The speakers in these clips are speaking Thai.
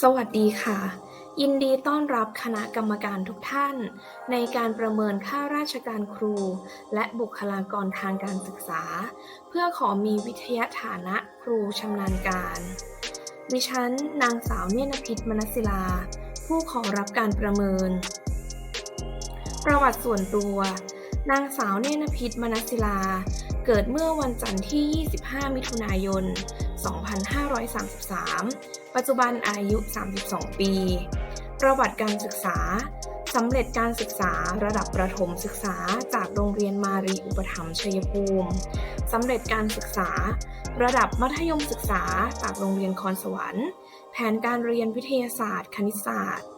สวัสดีค่ะ ยินดีต้อนรับคณะกรรมการทุกท่าน ในการประเมินค่าราชการครู และบุคลากรทางการศึกษา เพื่อขอมีวิทยาฐานะครูชำนาญการ ดิฉัน นางสาวเนนพิษมนศิลา ผู้ขอรับการประเมิน ประวัติส่วนตัวนางสาวเนนพิษมนศิลา เกิดเมื่อวันจันทร์ที่ 25 มิถุนายน 2533 ปัจจุบันอายุ 32 ปี ประวัติการศึกษาสำเร็จการศึกษาระดับประถมศึกษาจากโรงเรียนมารีอุปถัมภ์ชัยภูมิสำเร็จการศึกษา ระดับมัธยมศึกษาจากโรงเรียนคอนสวรรค์ แผนการเรียนวิทยาศาสตร์ คณิตศาสตร์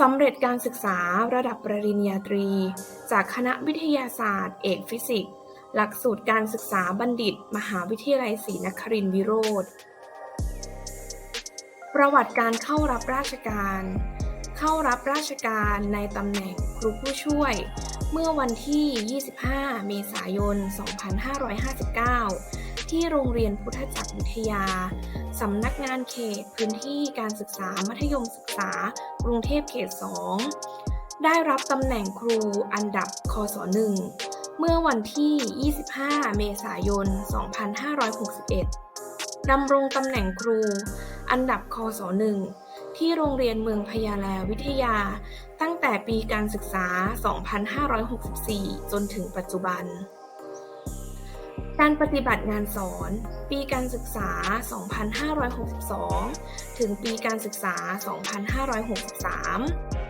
สำเร็จการศึกษาระดับปริญญาตรี จากคณะวิทยาศาสตร์ เอกฟิสิกส์ หลักสูตรการศึกษาบัณฑิต มหาวิทยาลัยศรีนครินทรวิโรธประวัติการเข้ารับราชการ เข้ารับราชการในตำแหน่งครูผู้ช่วย เมื่อวันที่ 25 เมษายน 2559 ที่โรงเรียนพุทธจักรวิทยา สำนักงานเขตพื้นที่การศึกษามัธยมศึกษากรุงเทพเขต 2 ได้รับตำแหน่งครูอันดับคศ1 เมื่อวันที่ 25 เมษายน 2561 ดำรงตำแหน่งครู อันดับคศ1ที่โรงเรียนเมืองพญาแลวิทยา ตั้งแต่ปีการศึกษา 2564 จนถึงปัจจุบัน การปฏิบัติงานสอน ปีการศึกษา 2562 ถึงปีการศึกษา 2563ภาค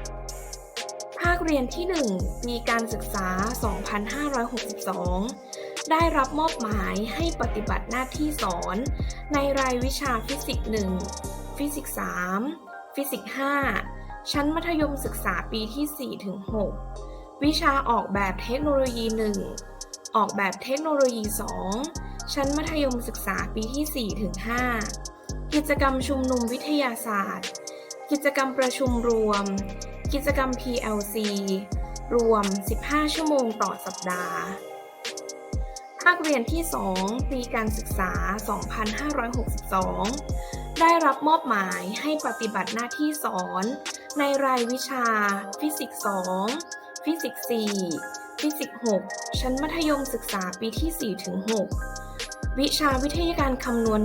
เรียนที่ 1 ปีการศึกษา 2562 ได้รับมอบหมายให้ปฏิบัติหน้าที่สอน ในรายวิชาฟิสิกส์ 1 ฟิสิกส์ 3 ฟิสิกส์ 5 ชั้นมัธยมศึกษาปีที่4ถึง6วิชาออกแบบเทคโนโลยี 1 ออกแบบเทคโนโลยี 2 ชั้นมัธยมศึกษาปีที่4ถึง5กิจกรรมชุมนุมวิทยาศาสตร์ กิจกรรมประชุมรวม กิจกรรม PLC รวม 15 ชั่วโมงต่อสัปดาห์ ภาคเรียนที่ 2 ปีการศึกษา 2562 ได้รับมอบหมายให้ปฏิบัติหน้าที่สอน ในรายวิชา ฟิสิกส์ 2 ฟิสิกส์ 4 ฟิสิกส์ 6 ชั้นมัธยมศึกษาปีที่ 4 ถึง 6 วิชาวิทยาการคำนวณ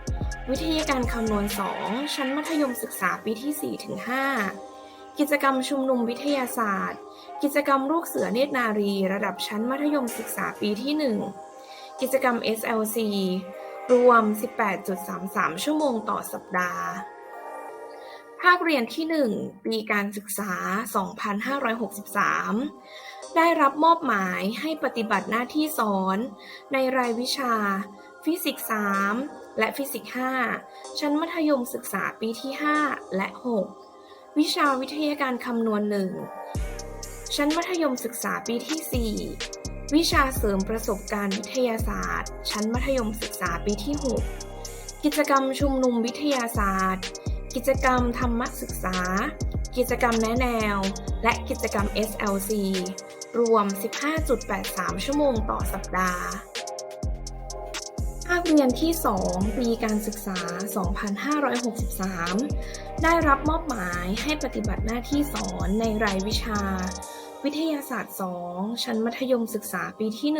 1 วิทยาการคำนวณ 2 ชั้นมัธยมศึกษาปีที่ 4 ถึง 5 กิจกรรมชุมนุมวิทยาศาสตร์ กิจกรรมลูกเสือเนตรนารี ระดับชั้นมัธยมศึกษาปีที่ 1 กิจกรรม SLC รวม 18.33 ชั่วโมงต่อสัปดาห์ ภาคเรียนที่ 1 ปีการศึกษา 2563 ได้รับมอบหมายให้ปฏิบัติหน้าที่สอน ในรายวิชา ฟิสิกส์ 3 และฟิสิกส์ 5 ชั้นมัธยมศึกษาปีที่ 5 และ 6 วิชาวิทยาการคำนวณ1ชั้นมัธยมศึกษาปีที่ 4 วิชาเสริมประสบการณ์วิทยาศาสตร์ ชั้นมัธยมศึกษาปีที่ 6 กิจกรรมชุมนุมวิทยาศาสตร์ กิจกรรมธรรมศึกษา กิจกรรมแนะแนว และกิจกรรม SLC รวม 15.83 ชั่วโมงต่อสัปดาห์าคเรียนที่ 2 ปีการศึกษา 2563 ได้รับมอบหมายให้ปฏิบัติหน้าที่สอนในรายวิชา วิทยาศาสตร์ 2 ชั้นมัธยมศึกษาปีที่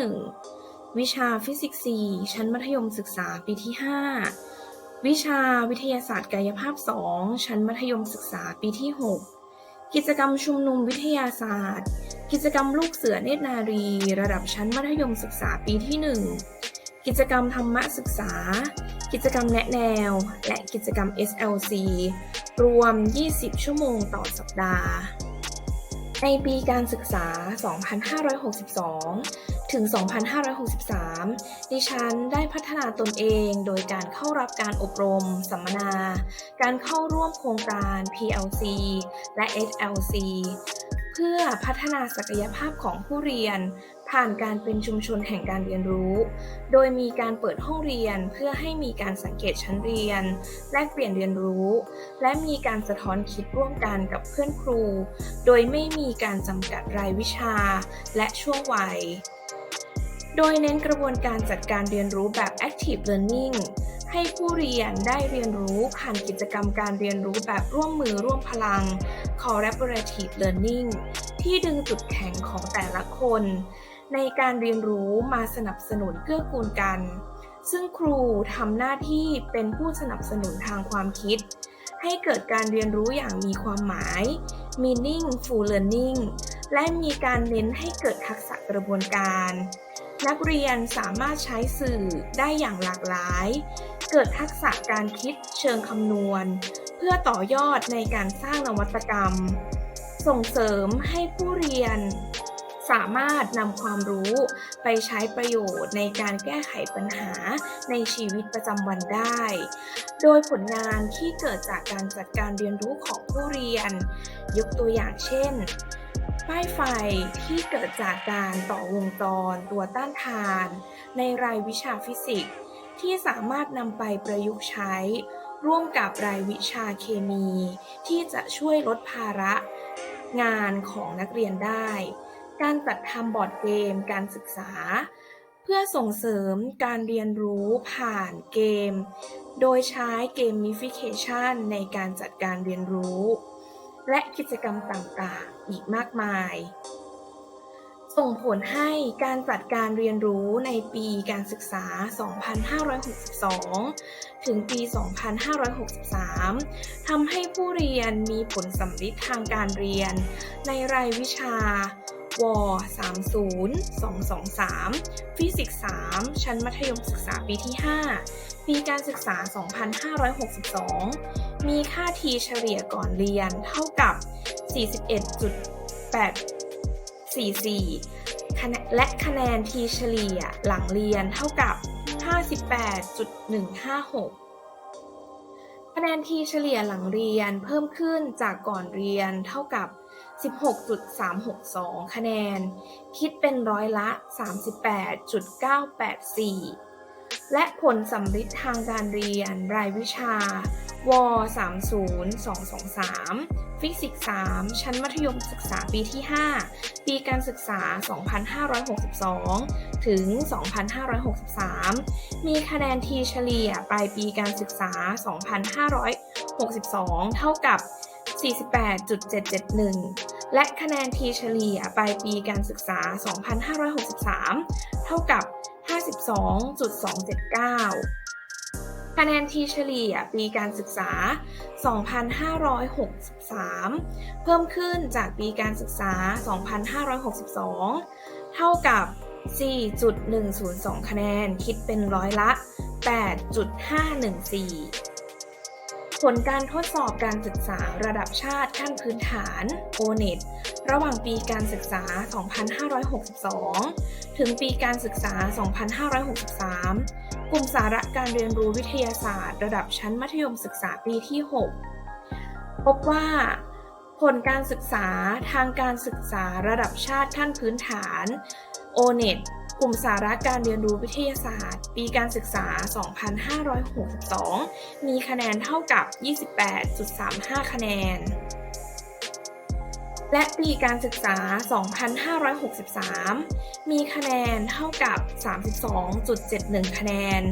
1 วิชาฟิสิกส์ 4 ชั้นมัธยมศึกษาปีที่ 5 วิชาวิทยาศาสตร์กายภาพ 2 ชั้นมัธยมศึกษาปีที่ 6 กิจกรรมชุมนุมวิทยาศาสตร์ กิจกรรมลูกเสือเนตรนารี ระดับชั้นมัธยมศึกษาปีที่ 1 กิจกรรมธรรมศึกษา กิจกรรมแนะแนว และกิจกรรม SLC รวม 20 ชั่วโมงต่อสัปดาห์ ในปีการศึกษา 2562 ถึง 2563 ดิฉันได้พัฒนาตนเองโดยการเข้ารับการอบรม สัมมนา การเข้าร่วมโครงการ PLC และ SLC เพื่อพัฒนาศักยภาพของผู้เรียนผ่านการเป็นชุมชนแห่งการเรียนรู้ โดยมีการเปิดห้องเรียนเพื่อให้มีการสังเกตชั้นเรียน แลกเปลี่ยนเรียนรู้ และมีการสะท้อนคิดร่วมกันกับเพื่อนครู โดยไม่มีการจำกัดรายวิชาและช่วงวัย โดยเน้นกระบวนการจัดการเรียนรู้แบบ active learning ให้ผู้เรียนได้เรียนรู้ผ่านกิจกรรมการเรียนรู้แบบร่วมมือร่วมพลัง collaborative learning ที่ดึงจุดแข็งของแต่ละคน ในการเรียนรู้มาสนับสนุนเกื้อกูลกัน ซึ่งครูทำหน้าที่เป็นผู้สนับสนุนทางความคิด ให้เกิดการเรียนรู้อย่างมีความหมาย meaningful learning และมีการเน้นให้เกิดทักษะกระบวนการ นักเรียนสามารถใช้สื่อได้อย่างหลากหลาย เกิดทักษะการคิดเชิงคำนวณ เพื่อต่อยอดในการสร้างนวัตกรรม ส่งเสริมให้ผู้เรียน สามารถนำความรู้ไปใช้ประโยชน์ในการแก้ไขปัญหาในชีวิตประจำวันได้ โดยผลงานที่เกิดจากการจัดการเรียนรู้ของผู้เรียน ยกตัวอย่างเช่น ป้ายไฟที่เกิดจากการต่อวงจรตัวต้านทาน ในรายวิชาฟิสิกส์ ที่สามารถนำไปประยุกต์ใช้ ร่วมกับรายวิชาเคมี ที่จะช่วยลดภาระงานของนักเรียนได้ การจัดทำบอร์ดเกมการศึกษา เพื่อส่งเสริมการเรียนรู้ผ่านเกม โดยใช้เกมมิฟิเคชันในการจัดการเรียนรู้ และกิจกรรมต่างๆ อีกมากมาย ส่งผลให้การจัดการเรียนรู้ในปีการศึกษา 2562 ถึงปี 2563 ทำให้ผู้เรียนมีผลสำลิดทางการเรียนในรายวิชา ว30223 ฟิสิกส์3ชั้นมัธยมศึกษาปีที่ 5 ปีการศึกษา 2562 มีค่าทีเฉลี่ยก่อนเรียนเท่ากับ 41.844แนนและคะแนนทีเฉลี่ยหลังเรียนเท่ากับ 58.156คะแนนทีเฉลี่ยหลังเรียนเพิ่มขึ้นจากก่อนเรียนเท่ากับ 16.362 คะแนน คิดเป็นร้อยละ 38.984 และผลสำลิดทางการเรียนรายวิชา ว 30223 ฟิสิกส์ 3 ชั้นมัธยมศึกษาปีที่ 5 ปีการศึกษา 2562 ถึง 2563 มีคะแนนทีเฉลี่ยปลายปีการศึกษา 2562 เท่ากับ48.771 และคะแนนทีเฉลี่ยปลายปีการศึกษา 2563 เท่ากับ 52.279 คะแนนทีเฉลี่ยปีการศึกษา 2563 เพิ่มขึ้นจากปีการศึกษา 2562 เท่ากับ 4.102 คะแนน คิดเป็นร้อยละ 8.514 ผลการทดสอบการศึกษาระดับชาติขั้นพื้นฐาน O-NET ระหว่างปีการศึกษา 2562 ถึงปีการศึกษา 2563 กลุ่มสาระการเรียนรู้วิทยาศาสตร์ ระดับชั้นมัธยมศึกษาปีที่ 6 พบว่า ผลการศึกษาทางการศึกษาระดับชาติขั้นพื้นฐาน O-NET กลุ่มสาระการเรียนรู้วิทยาศาสตร์ ปีการศึกษา 2562 มีคะแนนเท่ากับ 28.35 คะแนน และปีการศึกษา 2563 มีคะแนนเท่ากับ 32.71 คะแนน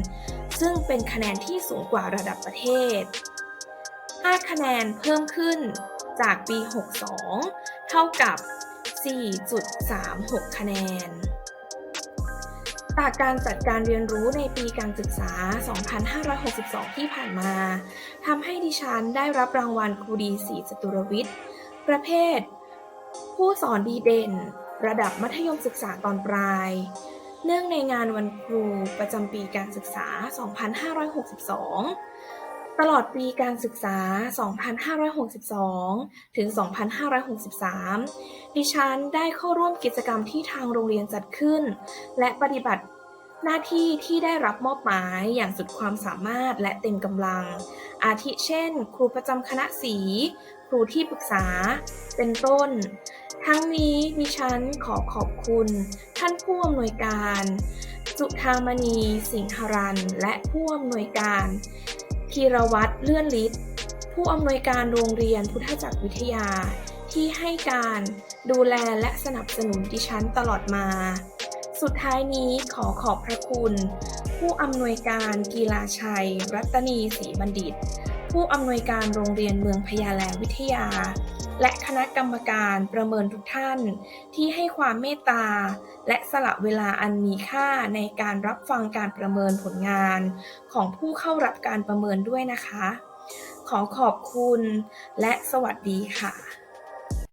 ซึ่งเป็นคะแนนที่สูงกว่าระดับประเทศ 5 คะแนนเพิ่มขึ้นจากปี 62 เท่ากับ 4.36 คะแนน จากการจัดการเรียนรู้ในปีการศึกษา 2562 ที่ผ่านมาทำให้ดิฉันได้รับรางวัลครูดีศรีจตุรวิทย์ ประเภท ผู้สอนดีเด่น ระดับมัธยมศึกษาตอนปลาย เนื่องในงานวันครูประจำปีการศึกษา 2562 ตลอดปีการศึกษา 2562 ถึง 2563 ดิฉันได้เข้าร่วมกิจกรรมที่ทางโรงเรียนจัดขึ้น และปฏิบัติหน้าที่ที่ได้รับมอบหมายอย่างสุดความสามารถและเต็มกำลัง อาทิเช่น ครูประจำคณะสี ครูที่ปรึกษา เป็นต้น ทั้งนี้ดิฉันขอขอบคุณ ท่านผู้อำนวยการจุธามณี สิงหรันและผู้อำนวยการ ธีรวัตรเลื่อนฤทธิ์ผู้อำนวยการโรงเรียนพุทธจักรวิทยา ที่ให้การดูแลและสนับสนุนดิฉันตลอดมา สุดท้ายนี้ขอขอบพระคุณ ผู้อำนวยการกีฬาชัย รัตนีศรีบัณฑิต ผู้อำนวยการโรงเรียนเมืองพญาแลวิทยา และคณะกรรมการประเมินทุกท่าน ที่ให้ความเมตตา และสละเวลาอันมีค่าในการรับฟังการประเมินผลงาน ของผู้เข้ารับการประเมินด้วยนะคะ ขอขอบคุณและสวัสดีค่ะ